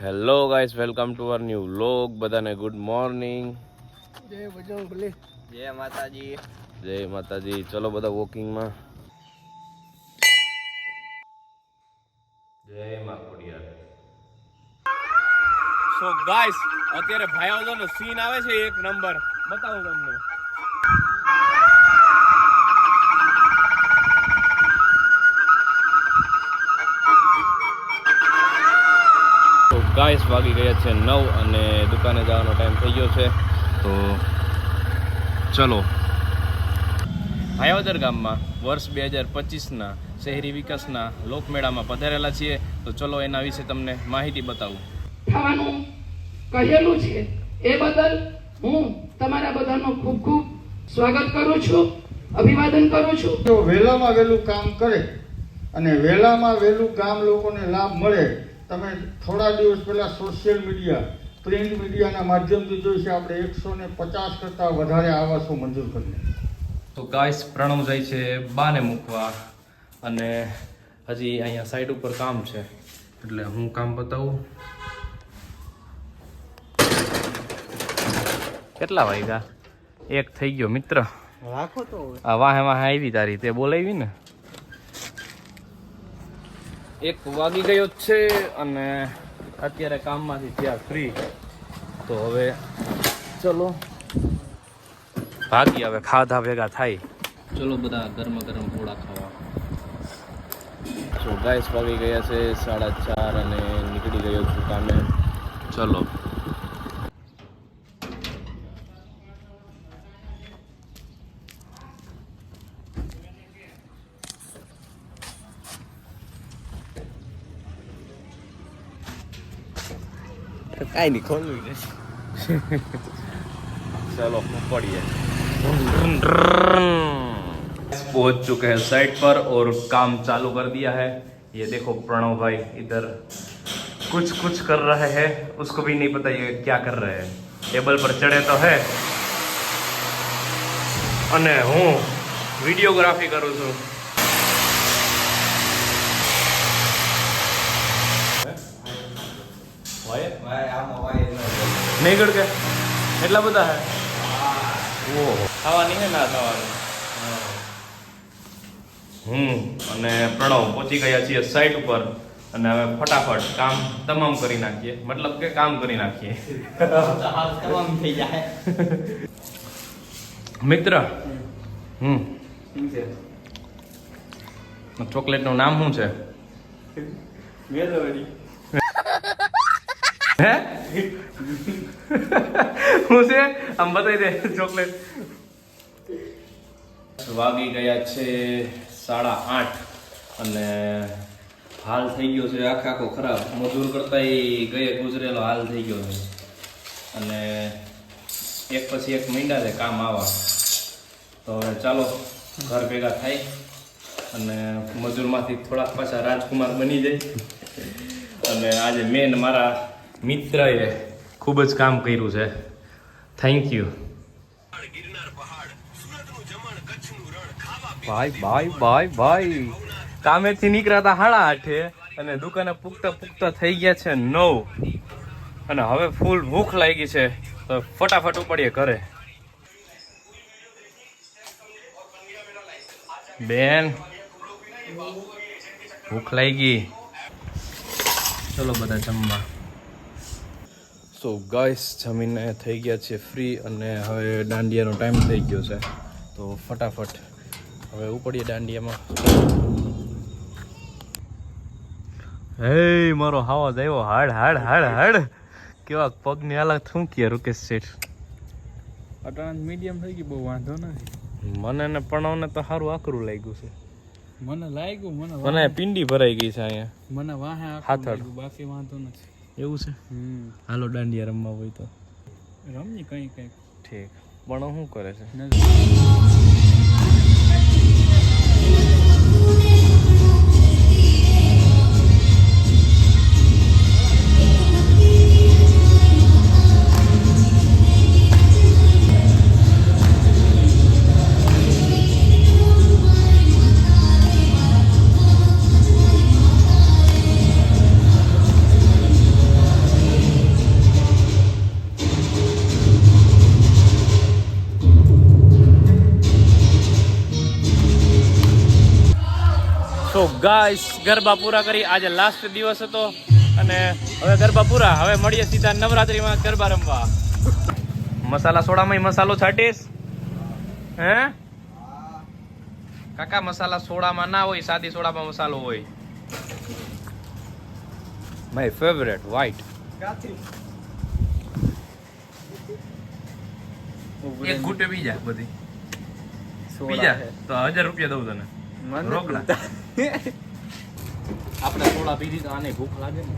Hello guys welcome to our new vlog બધાને good morning જય બજરંગબલી જય માતાજી. જય માતાજી. ચલો બધા વોકિંગમાં જય મા ખોડિયાર. સો ગાઈસ અત્યારે ભાઈઓનો સીન આવે છે એક નંબર બતાવું તમને. ગાઈસ વાગી ગયા છે નવ અને દુકાને જવાનો ટાઈમ થઈ ગયો છે. તો ચલો. ભાયાવદર ગામમાં વર્ષ બે હજાર પચીસના શહેરી વિકાસના લોકમેળામાં પધારેલા છીએ. તો ચલો એના વિશે તમને માહિતી બતાવું. થવાનું કહેલું છે. એ બદલ હું તમારા બધાનો ખૂબ ખૂબ સ્વાગત કરું છું અભિવાદન કરું છું. જો વહેલામાં વહેલું કામ કરે અને વહેલામાં વહેલું ગામ લોકોને લાભ મળે તમે થોડા દિવસ પહેલાં સોશિયલ મીડિયા પ્રિન્ટ મીડિયાના માધ્યમથી જોઈ છે આપણે એકસો ને પચાસ કરતાં વધારે આવાસો મંજૂર કરીએ. તો ગાઈસ પ્રણવ જાય છે બાને મૂકવા અને હજી અહીંયા સાઈડ ઉપર કામ છે. એટલે હું કામ બતાવું. કેટલા વાગ્યા? એક થઈ ગયો મિત્ર. રાખો તો આ વાહે વાહે આવી તારી તે બોલાવી ને. એક વાગી ગયો છે અને અત્યારે કામમાંથી ત્યાં ફ્રી તો હવે ચલો. ભાગી હવે ખાધા ભેગા થાય. ચલો બધા ગરમ ગરમ પોળા ખાવા. તો ગાઈસ વાગી ગયા છે સાડા ચાર અને નીકળી ગયો છું કામે. ચલો. કાઈ નહીં ખોલવું चलो पढ़िए पहुंच चुके हैं साइट पर और काम चालू कर दिया है ये देखो प्रणव भाई इधर कुछ कुछ कर रहे हैं उसको भी नहीं पता ये क्या कर रहे हैं टेबल पर चढ़े तो है અને હું વિડીયોગ્રાફી કરું છું નહીં કે? એટલા બધા હે? ઓહો ખાવાની હે ના ખાવાની? હું અને પ્રણવ પહોંચી ગયા છીએ સાઈટ ઉપર. અને હવે ફટાફટ કામ તમામ કરી નાખીએ. મતલબ કે કામ કરી નાખીએ. તમામ થઈ જાય મિત્ર હમ ચોકલેટનું નામ શું છે? હે? શું છે આમ બતાવી દે, ચોકલેટ. વાગી ગયા છે સાડા આઠ અને હાલ થઈ ગયો છે આખે આખો ખરાબ. મજૂર કરતા ગયે ગુજરેલો હાલ થઈ ગયો છે. અને એક પછી એક મીંડા છે કામ આવા તો હવે ચાલો, ઘર ભેગા થાય અને મજૂરમાંથી થોડાક પાછા રાજકુમાર બની જાય. અને આજે મેન મારા મિત્રએ ખૂબ જ કામ કર્યું છે. થેન્ક યુ ભાઈ ભાઈ ભાઈ ભાઈ. કામેથી નીકળ્યા હતા સાડા આઠે અને દુકાને પૂગતા પૂગતા થઈ ગયા છે નવ. અને હવે ફૂલ ભૂખ લાગી છે. તો ફટાફટ ઉપાડીએ ઘરે. બેન, ભૂખ લાગી. ચલો બધા જમવા. સો ગાઈસ જમીને થઈ ગયા છે ફ્રી અને હવે દાંડિયાનો ટાઈમ થઈ ગયો છે. તો ફટાફટ હવે ઉપડીએ દાંડિયામાં. હે મારો હાવા આવ્યો. હાડ હાડ હાડ હાડ. કેવા પગની અલગ થૂંકીએ રૂકેશ શેઠ. અટાણ મીડિયમ થઈ ગઈ બહુ વાંધો નથી. મને ને પણવને તો સારું આકરું લાગ્યું છે. મને લાગ્યું મને મને પિંડી ભરાઈ ગઈ છે અહીંયા. મને વાહે હાથડ. બાકી વાંધો નથી. એવું છે? હમ. હાલો દાંડિયા રમવા હોય તો. રમની કઈ કઈ ઠીક. પણ શું કરે છે? ગાઈસ ગરબા પૂરા કરી. આજે લાસ્ટ દિવસ હતો અને હવે ગરબા પૂરા. હવે મળીએ સીધા નવરાત્રીમાં ગરબા રમવા. મસાલા સોડામાં મસાલો છાંટીશ? હે? કાકા મસાલા સોડામાં ના હોય સાદી સોડામાં મસાલો હોય. માય ફેવરેટ વ્હાઈટ એક ઘૂંટે બીજા બધી. બીજા તો હજાર રૂપિયા દઉં તને. રોકડા. આપણે થોડા પીધી તો આને ભૂખ લાગે ને.